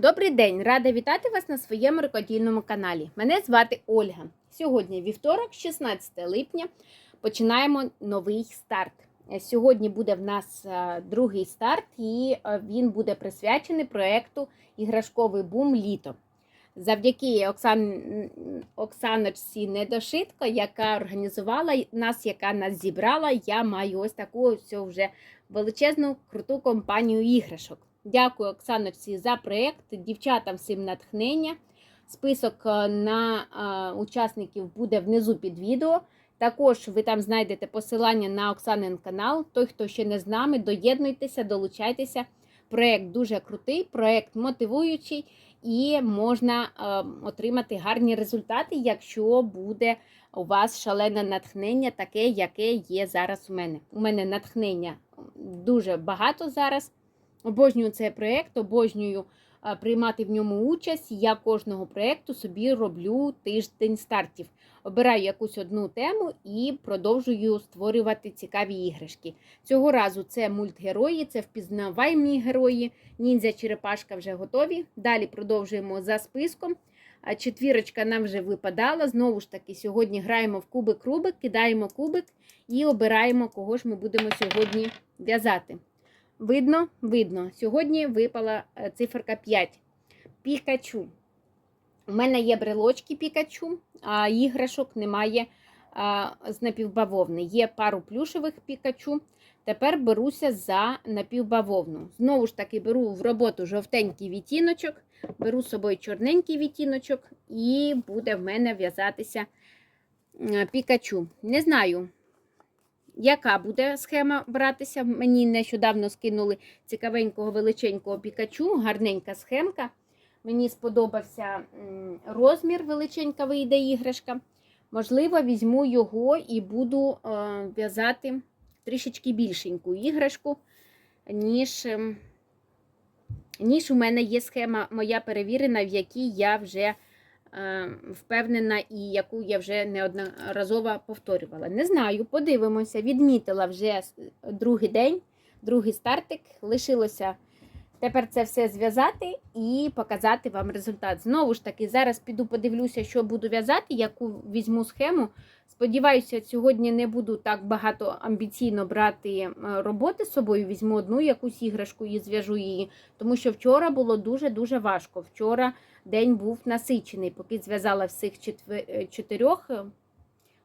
Добрий день! Рада вітати вас на своєму рукодільному каналі. Мене звати Ольга. Сьогодні вівторок, 16 липня, починаємо новий старт. Е, Сьогодні буде в нас е, другий старт, і е, він буде присвячений проєкту Іграшковий бум літо. Завдяки Оксан... Оксаночці Недошитко, яка організувала нас, яка нас зібрала, я маю ось таку ось вже величезну круту компанію іграшок. Дякую Оксаночці за проєкт, дівчатам всім натхнення. Список е, на е, учасників буде внизу під відео. Також ви там знайдете посилання на Оксанин канал. Той, хто ще не з нами, доєднуйтеся, долучайтеся. Проєкт дуже крутий, проєкт мотивуючий і можна е, отримати гарні результати, якщо буде у вас шалене натхнення, таке, яке є зараз у мене. У мене натхнення дуже багато зараз. Обожнюю цей проєкт, обожнюю приймати в ньому участь. Я кожного проєкту собі роблю тиждень стартів. Обираю якусь одну тему і продовжую створювати цікаві іграшки. Цього разу це мультгерої, це впізнаваємі герої. Ніндзя Черепашка вже готові. Далі продовжуємо за списком. Четвірочка нам вже випадала. Знову ж таки, сьогодні граємо в кубик-рубик, кидаємо кубик і обираємо, кого ж ми будемо сьогодні в'язати. Видно? Видно. Сьогодні випала е, циферка 5. Пікачу. У мене є брелочки Пікачу, а іграшок немає з напівбавовни. Є пару плюшевих Пікачу. Тепер беруся за напівбавовну. Знову ж таки, беру в роботу жовтенький відтіночок, беру з собою чорненький відтіночок, і буде в мене в'язатися Пікачу. Не знаю, яка буде схема братися. Мені нещодавно скинули цікавенького величенького пікачу, гарненька схемка. Мені сподобався розмір, величенька вийде іграшка. Можливо, візьму його і буду е, в'язати трішечки більшеньку іграшку, ніж, ем, ніж у мене є схема моя перевірена, в якій я вже впевнена і яку я вже неодноразово повторювала. Не знаю, подивимося, відмітила вже другий день, другий стартик. Лишилося тепер це все зв'язати і показати вам результат. Знову ж таки, зараз піду подивлюся, що буду в'язати, яку візьму схему. Сподіваюся, сьогодні не буду так багато амбіційно брати е, роботи з собою. Візьму одну якусь іграшку і зв'яжу її, тому що вчора було дуже-дуже важко. Вчора день був насичений, поки зв'язала всіх е, чотирьох. е,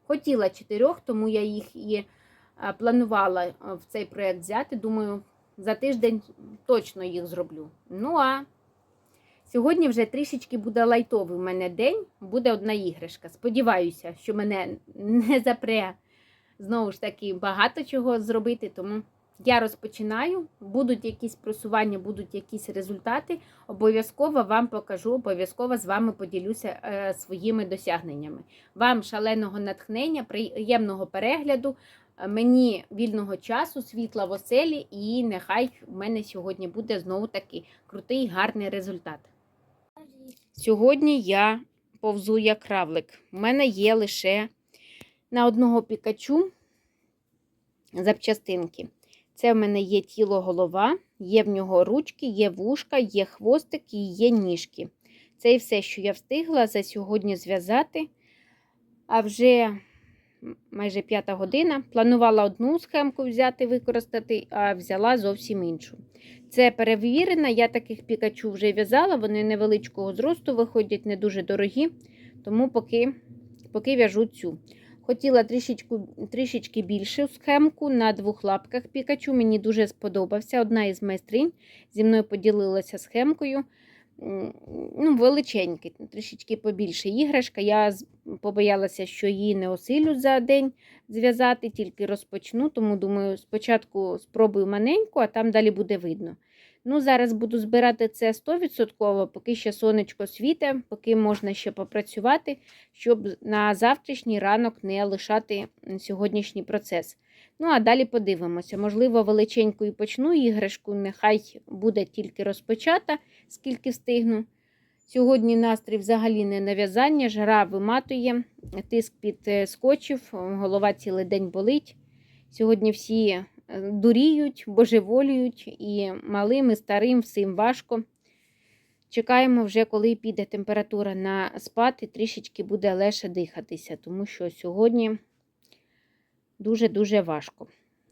Хотіла чотирьох, тому я їх і е, планувала в цей проєкт взяти. Думаю, за тиждень точно їх зроблю. Ну а сьогодні вже трішечки буде лайтовий у мене день, буде одна іграшка. Сподіваюся, що мене не запре знову ж таки багато чого зробити, тому я розпочинаю. Будуть якісь просування, будуть якісь результати. Обов'язково вам покажу, обов'язково з вами поділюся е, своїми досягненнями. Вам шаленого натхнення, приємного перегляду. Мені вільного часу, світла в оселі, і нехай в мене сьогодні буде знову таки крутий гарний результат. Сьогодні я повзу як равлик. У мене є лише на одного пікачу запчастинки. Це в мене є тіло голова, є в нього ручки, є вушка, є хвостик і є ніжки. Це і все, що я встигла за сьогодні зв'язати. А вже майже п'ята година. Планувала одну схемку взяти, використати, а взяла зовсім іншу. Це перевірена, я таких пікачу вже в'язала, вони невеличкого зросту виходять, не дуже дорогі, тому поки поки в'яжу цю. Хотіла трішечку, трішечки більшу схемку на двох лапках пікачу. Мені дуже сподобався. Одна із майстринь зі мною поділилася схемкою ну, величенький, трішечки побільше іграшка. Я побоялася, що її не осилю за день зв'язати, тільки розпочну, тому думаю, спочатку спробую маленьку, а там далі буде видно. Ну, Зараз буду збирати це 100%, поки ще сонечко світе, поки можна ще попрацювати, щоб на завтрашній ранок не лишати сьогоднішній процес. Ну, а далі подивимося. Можливо, величенькою почну іграшку, нехай буде тільки розпочата, скільки встигну. Сьогодні настрій взагалі не нав'язання, жара виматує, тиск під е, голова цілий день болить. Сьогодні всі дуріють, божеволіють, і малим, і старим всім важко. Чекаємо вже, коли піде температура на спад і трішечки буде легше дихатися, тому що сьогодні дуже-дуже важко.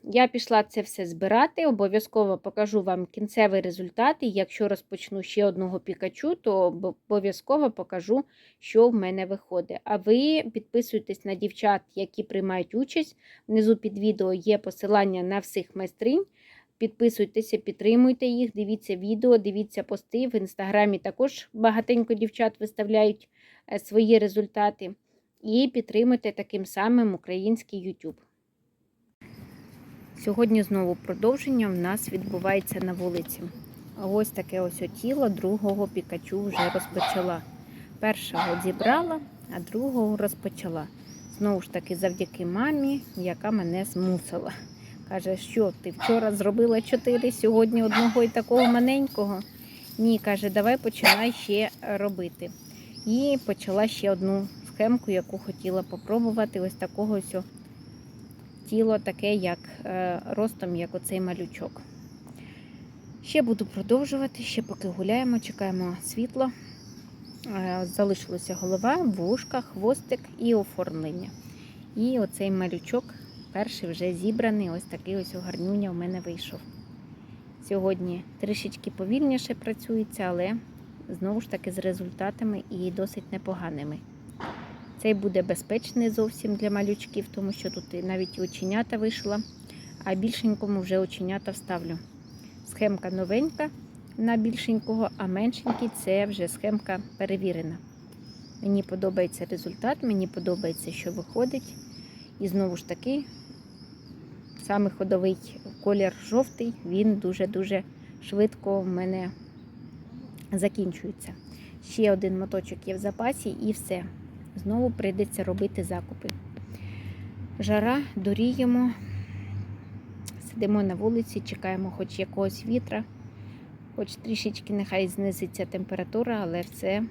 Я пішла це все збирати, обов'язково покажу вам кінцевий результат. І якщо розпочну ще одного пікачу, то обов'язково покажу, що в мене виходить. А ви підписуйтесь на дівчат, які приймають участь. Внизу під відео є посилання на всіх майстринь. Підписуйтеся, підтримуйте їх, дивіться відео, дивіться пости. В інстаграмі також багатенько дівчат виставляють е, свої результати. І підтримуйте таким самим український YouTube. Сьогодні знову продовження в нас відбувається на вулиці. Ось таке ось тіло другого пікачу вже розпочала. Першого зібрала, а другого розпочала. Знову ж таки, завдяки мамі, яка мене змусила. Каже, що ти вчора зробила чотири, сьогодні одного і такого маленького. Ні, каже, давай починай ще робити. І почала ще одну схемку, яку хотіла попробувати. Ось такого ось тіло таке, як е, ростом, як оцей малючок. Ще буду продовжувати, ще поки гуляємо, чекаємо світло. Е, залишилася голова, вушка, хвостик і оформлення. І оцей малючок перший вже зібраний, ось такий ось гарнюня в мене вийшов. Сьогодні трішечки повільніше працюється, але знову ж таки з результатами і досить непоганими. Цей буде безпечний зовсім для малючків, тому що тут навіть оченята вийшла, а більшенькому вже оченята вставлю. Схемка новенька на більшенького, а меншенький це вже схемка перевірена. Мені подобається результат, мені подобається, що виходить. І знову ж таки, саме ходовий колір жовтий, він дуже-дуже швидко в мене закінчується. Ще один моточок є в запасі і все. Знову прийдеться робити закупи. Жара, доріємо, сидимо на вулиці, чекаємо хоч якогось вітра, хоч трішечки нехай знизиться температура, але все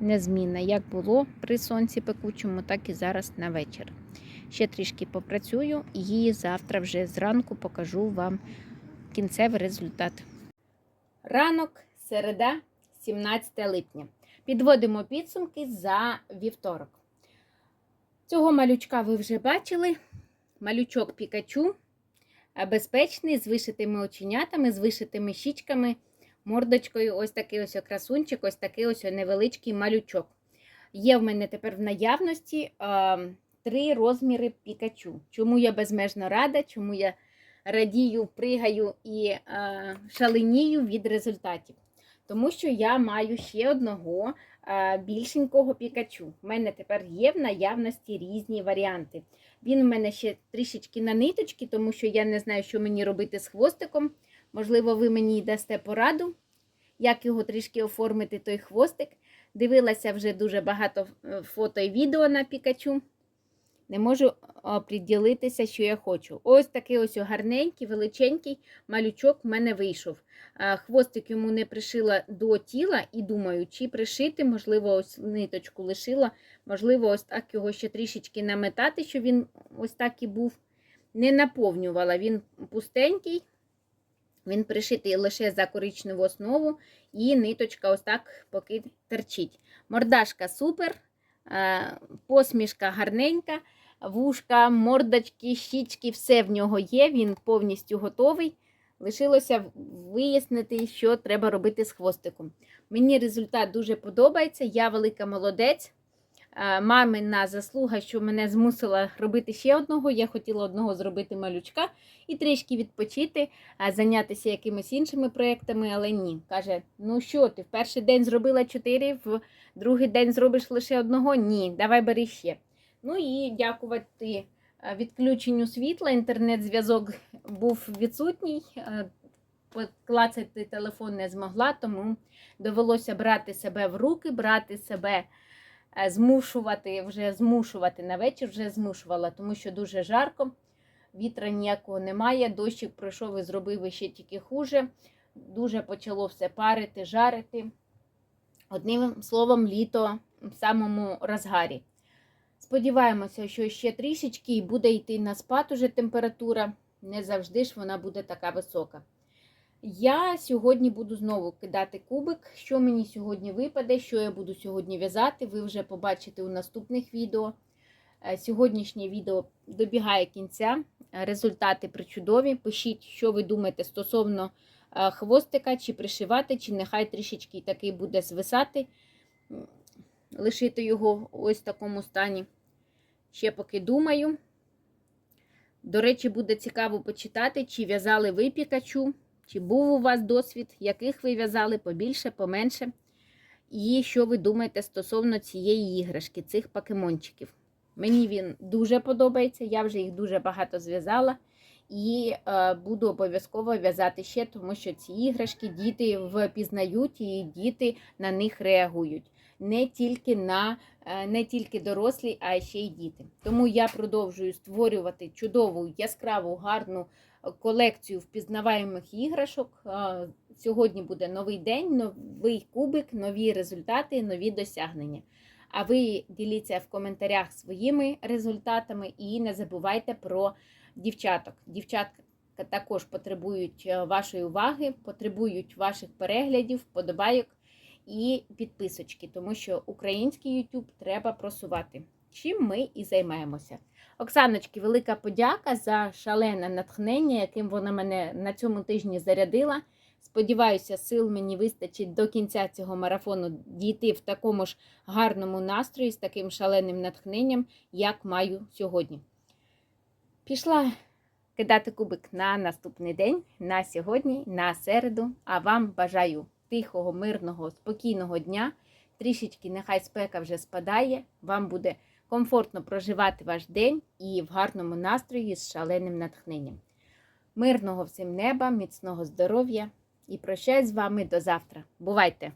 незмінно. Як було при сонці пекучому, так і зараз на вечір. Ще трішки попрацюю і завтра вже зранку покажу вам кінцевий результат. Ранок, середа, 17 липня. Підводимо підсумки за вівторок. Цього малючка ви вже бачили. Малючок Пікачу безпечний, з вишитими оченятами, з вишитими щічками, мордочкою. Ось такий ось красунчик, ось такий ось невеличкий малючок. Є в мене тепер в наявності а, три розміри Пікачу. Чому я безмежно рада, чому я радію, пригаю і а, шаленію від результатів тому що я маю ще одного більшенького пікачу. У мене тепер є в наявності різні варіанти. Він у мене ще трішечки на ниточки, тому що я не знаю, що мені робити з хвостиком. Можливо, ви мені дасте пораду, як його трішки оформити, той хвостик. Дивилася вже дуже багато е, фото і відео на пікачу. Не можу оприділитися, що я хочу. Ось такий ось гарненький, величенький малючок в мене вийшов. Хвостик йому не пришила до тіла і думаю, чи пришити, можливо, ось ниточку лишила, можливо, ось так його ще трішечки наметати, щоб він ось так і був. Не наповнювала. Він пустенький, він пришитий лише за коричневу основу, і ниточка ось так поки терчить. Мордашка супер, посмішка гарненька вушка, мордочки, щічки, все в нього є, він повністю готовий. Лишилося вияснити, що треба робити з хвостиком. Мені результат дуже подобається, я велика молодець. Мамина заслуга, що мене змусила робити ще одного. Я хотіла одного зробити малючка і трішки відпочити, зайнятися якимись іншими проєктами, але ні. Каже: ну що, ти в перший день зробила чотири, в другий день зробиш лише одного? Ні, давай бери ще. Ну і дякувати е, відключенню світла. Інтернет-зв'язок був відсутній. Е, Поклацати телефон не змогла, тому довелося брати себе в руки, брати себе, е, змушувати, вже змушувати на вечір, вже змушувала, тому що дуже жарко, вітра ніякого немає, дощик пройшов і зробив ще тільки хуже. Дуже почало все парити, жарити. Одним словом, літо в самому розгарі. Сподіваємося, що ще трішечки і буде йти на спад уже температура. Не завжди ж вона буде така висока. Я сьогодні буду знову кидати кубик. Що мені сьогодні випаде, що я буду сьогодні в'язати, ви вже побачите у наступних відео. Е, Сьогоднішнє відео добігає кінця. Результати причудові. Пишіть, що ви думаєте стосовно е, хвостика, чи пришивати, чи нехай трішечки такий буде звисати. Лишити його ось в такому стані. Ще поки думаю. До речі, буде цікаво почитати, чи в'язали ви Пікачу, чи був у вас досвід, яких ви в'язали побільше, поменше. І що ви думаєте стосовно цієї іграшки, цих покемончиків. Мені він дуже подобається, я вже їх дуже багато зв'язала. І е, буду обов'язково в'язати ще, тому що ці іграшки діти впізнають і діти на них реагують. Не тільки на е, не тільки дорослі, а ще й діти. Тому я продовжую створювати чудову, яскраву, гарну колекцію впізнаваємих іграшок. Е, Сьогодні буде новий день, новий кубик, нові результати, нові досягнення. А ви діліться в коментарях своїми результатами і не забувайте про дівчаток. Дівчатка також потребують е, вашої уваги, потребують ваших переглядів, вподобайок і підписочки, тому що український YouTube треба просувати. Чим ми і займаємося. Оксаночки, велика подяка за шалене натхнення, яким вона мене на цьому тижні зарядила. Сподіваюся, сил мені вистачить до кінця цього марафону дійти в такому ж гарному настрої, з таким шаленим натхненням, як маю сьогодні. Пішла кидати кубик на наступний день, на сьогодні, на середу. А вам бажаю тихого, мирного, спокійного дня. Трішечки нехай спека вже спадає, вам буде комфортно проживати ваш день і в гарному настрої з шаленим натхненням. Мирного всім неба, міцного здоров'я і прощаюсь з вами до завтра. Бувайте!